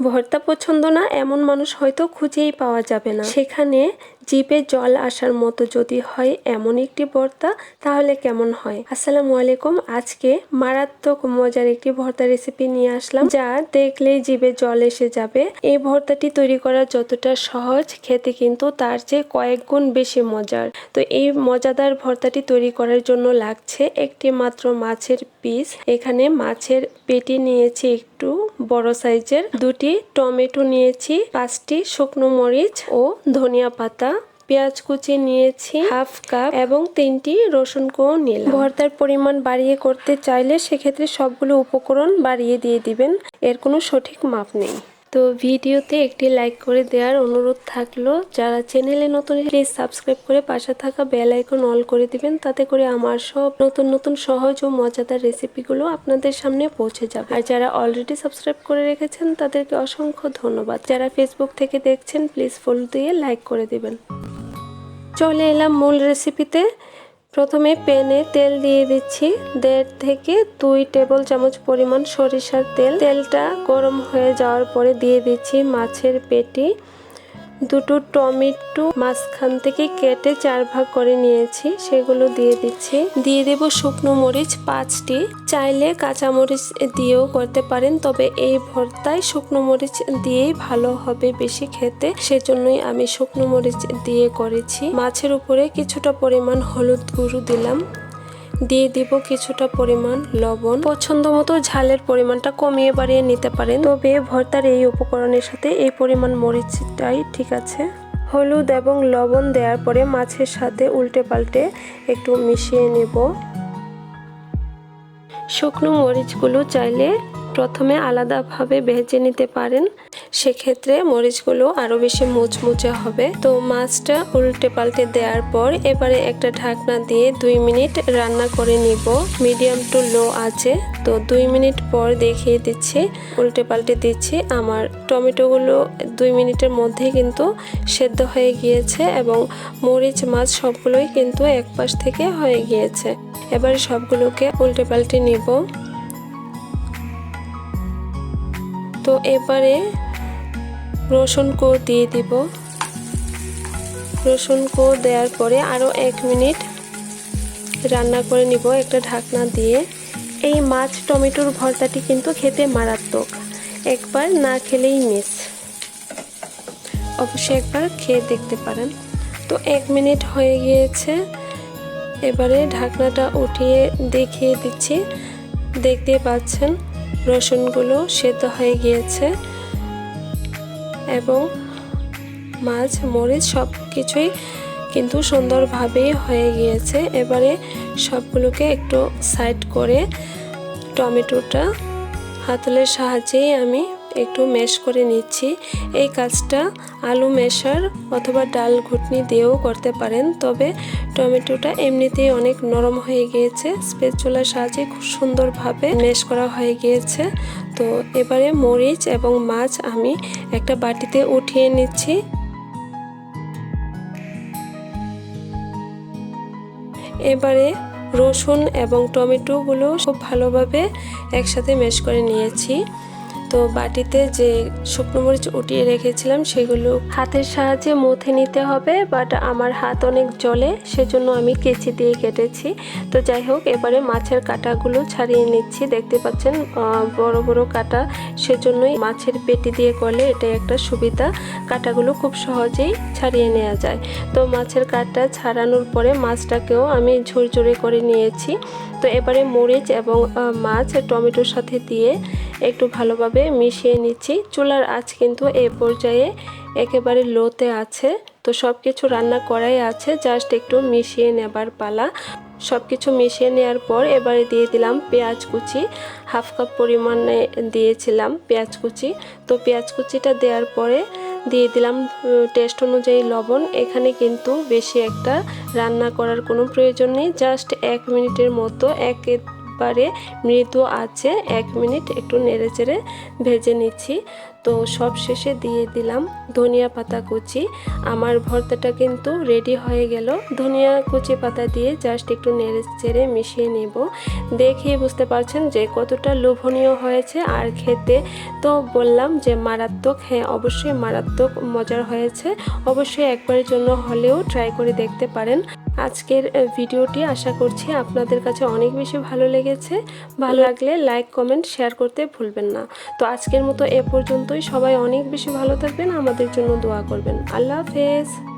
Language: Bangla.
ভর্তা পছন্দ না এমন মানুষ হয়তো খুঁজেই পাওয়া যাবে না। সেখানে জিভে জল আসার মতো যদি হয় এমন একটি ভর্তা, তাহলে কেমন হয়? আসসালামু আলাইকুম। আজকে মারাত্মক মজার একটি ভর্তা রেসিপি নিয়ে আসলাম, যা দেখলেই জিভে জল এসে যাবে। এই ভর্তাটি তৈরি করা যতটা সহজ, খেতে কিন্তু তার চেয়ে কয়েক গুণ বেশি মজার। তো এই মজাদার ভর্তাটি তৈরি করার জন্য লাগছে একটি মাত্র মাছের পিস এখানে মাছের পেটি নিয়েছি একটু বড় সাইজের দুটি টমেটো নিয়েছি, পাঁচটি শুকনো মরিচ ও ধনিয়া পাতা। পেঁয়াজ কুচি নিয়েছি, হাফ কাপ এবং তিনটি রসুন কোও নিলাম। ভর্তার পরিমাণ বাড়িয়ে করতে চাইলে সেক্ষেত্রে সবগুলো উপকরণ বাড়িয়ে দিয়ে দিবেন, এর কোনো সঠিক মাপ নেই। তো ভিডিওতে একটি লাইক করে দেওয়ার অনুরোধ থাকল, যারা চ্যানেলে নতুন, প্লিজ সাবস্ক্রাইব করে পাশে থাকা বেল আইকন অল করে দিবেন, তাতে করে আমার সব নতুন নতুন সহজ ও মজাদার রেসিপিগুলো আপনাদের সামনে পৌঁছে যাবে। আর যারা অলরেডি সাবস্ক্রাইব করে রেখেছেন, তাদেরকে অসংখ্য ধন্যবাদ। যারা ফেসবুক থেকে দেখছেন, প্লিজ ফলো দিয়ে লাইক করে দিবেন। চলে এলাম মূল রেসিপিতে প্রথমে প্যানে তেল দিয়ে দিচ্ছি। দেড় থেকে দুই টেবিল চামচ পরিমাণ সরিষার তেল। তেলটা গরম হয়ে যাওয়ার পরে দিয়ে দিচ্ছি মাছের পেটি। দুটো টমেটো মাঝখান থেকে কেটে চার ভাগ করে নিয়েছি, সেগুলো দিয়ে দিচ্ছি। দিয়ে দেব শুকনো মরিচ পাঁচটি। চাইলে কাঁচা মরিচ দিয়েও করতে পারেন, তবে এই ভর্তায় শুকনো মরিচ দিয়েই ভালো হবে বেশি খেতে। সেজন্যই আমি শুকনো মরিচ দিয়ে করেছি। মাছের উপরে কিছুটা পরিমাণ হলুদ গুঁড়ো দিলাম। দিয়ে দিব কিছুটা পরিমাণ লবণ। পছন্দ মতো ঝালের পরিমাণটা কমিয়ে বাড়িয়ে নিতে পারেন। তবে ভর্তার এই উপকরণের সাথে এই পরিমাণ মরিচটাই ঠিক আছে। হলুদ এবং লবণ দেওয়ার পরে মাছের সাথে উল্টে পাল্টে একটু মিশিয়ে নেব। শুকনো মরিচগুলো চাইলে প্রথমে আলাদাভাবে ভেজে নিতে পারেন। সেক্ষেত্রে মরিচগুলো আরও বেশি মুচমুচে হবে। তো মাছটা উল্টে পাল্টে দেওয়ার পর এবারে একটা ঢাকনা দিয়ে দুই মিনিট রান্না করে নিব। মিডিয়াম টু লো আছে। তো দুই মিনিট পর দেখিয়ে দিচ্ছি, উল্টে পাল্টে দিচ্ছি। আমার টমেটোগুলো দুই মিনিটের মধ্যেই কিন্তু সেদ্ধ হয়ে গিয়েছে এবং মরিচ মাছ সবগুলোই কিন্তু এক পাশ থেকে হয়ে গিয়েছে। এবারে সবগুলোকে উল্টে পাল্টে নিব। তো এবারে রসুন কো দিয়ে দিব। রসুন কো দেওয়ার পরে আরও এক মিনিট রান্না করে নিব একটা ঢাকনা দিয়ে। এই মাছ টমেটোর ভর্তাটি কিন্তু খেতে মারাত্মক। একবার না খেলেই মিস। অবশ্যই একবার খেয়ে দেখতে পারেন। তো এক মিনিট হয়ে গিয়েছে। এবারে ঢাকনাটা উঠিয়ে দেখিয়ে দিচ্ছি। দেখতে পাচ্ছেন, রসুনগুলো সেদ্ধ হয়ে গিয়েছে। এবং মাছ, মরিচ সব কিছুই কিন্তু সুন্দরভাবে হয়ে গিয়েছে। এবারে সবগুলোকে একটু সাইড করে টমেটোটা হাতলের সাহায্যেই আমি একটু ম্যাশ করে নিচ্ছি। এই কাজটা আলু মেশার অথবা ডাল ঘুটনি দিয়েও করতে পারেন। তবে টমেটোটা এমনিতেই অনেক নরম হয়ে গিয়েছে। চুলার সাহায্যে খুব সুন্দরভাবে ম্যাশ করা হয়ে গিয়েছে। তো এবারে মরিচ এবং মাছ আমি একটা বাটিতে উঠিয়ে নিচ্ছি। এবারে রসুন এবং টমেটোগুলো খুব ভালোভাবে একসাথে মেশ করে নিয়েছি। তো বাটিতে যে শুকনো মরিচ উঠিয়ে রেখেছিলাম, সেগুলো হাতের সাহায্যে মথে নিতে হবে বাট আমার হাত অনেক জলে সেজন্য আমি কেচি দিয়ে কেটেছি। তো যাই হোক, এবারে মাছের কাটাগুলো ছাড়িয়ে নিচ্ছি। দেখতে পাচ্ছেন বড় বড় কাটা, সেজন্যই মাছের পেটি দিয়ে করলে এটাই একটা সুবিধা। কাটাগুলো খুব সহজেই ছাড়িয়ে নেওয়া যায়। তো মাছের কাটা ছাড়ানোর পরে মাছটাকেও আমি ঝুরঝুরে করে নিয়েছি। তো এবারে মরিচ এবং মাছ টমেটোর সাথে দিয়ে একটু ভালোভাবে মিশিয়ে নিচ্ছি। চুলার আঁচ কিন্তু এ পর্যায়ে একেবারে লোতে আছে। তো সব কিছু রান্না করাই আছে, জাস্ট একটু মিশিয়ে নেবার পালা। সব কিছু মিশিয়ে নেওয়ার পর এবারে দিয়ে দিলাম পেঁয়াজ কুচি। হাফ কাপ পরিমাণে দিয়েছিলাম পেঁয়াজ কুচি। তো পেঁয়াজ কুচিটা দেওয়ার পরে দিয়ে দিলাম টেস্ট অনুযায়ী লবণ। এখানে কিন্তু বেশি একটা রান্না করার কোনো প্রয়োজন নেই। জাস্ট এক মিনিটের মতো এক একবারে মৃদু আছে। এক মিনিট একটু নেড়ে চেড়ে ভেজে নিচ্ছি। তো সব শেষে দিয়ে দিলাম ধনিয়া পাতা কুচি। আমার ভর্তাটা কিন্তু রেডি হয়ে গেল। ধনিয়া কুচি পাতা দিয়ে জাস্ট একটু নেড়ে চেড়ে মিশিয়ে নেব। দেখেই বুঝতে পারছেন যে কতটা লোভনীয় হয়েছে। আর খেতে তো বললাম যে মারাত্মক হ্যাঁ অবশ্যই মারাত্মক মজার হয়েছে। অবশ্যই একবারের জন্য হলেও ট্রাই করে দেখতে পারেন। আজকের ভিডিওটি আশা করছি আপনাদের কাছে অনেক বেশি ভালো লেগেছে। ভালো লাগলে লাইক, কমেন্ট, শেয়ার করতে ভুলবেন না। তো আজকের মতো এ পর্যন্তই। সবাই অনেক বেশি ভালো থাকবেন, আমাদের জন্য দোয়া করবেন। আল্লাহ হাফেজ।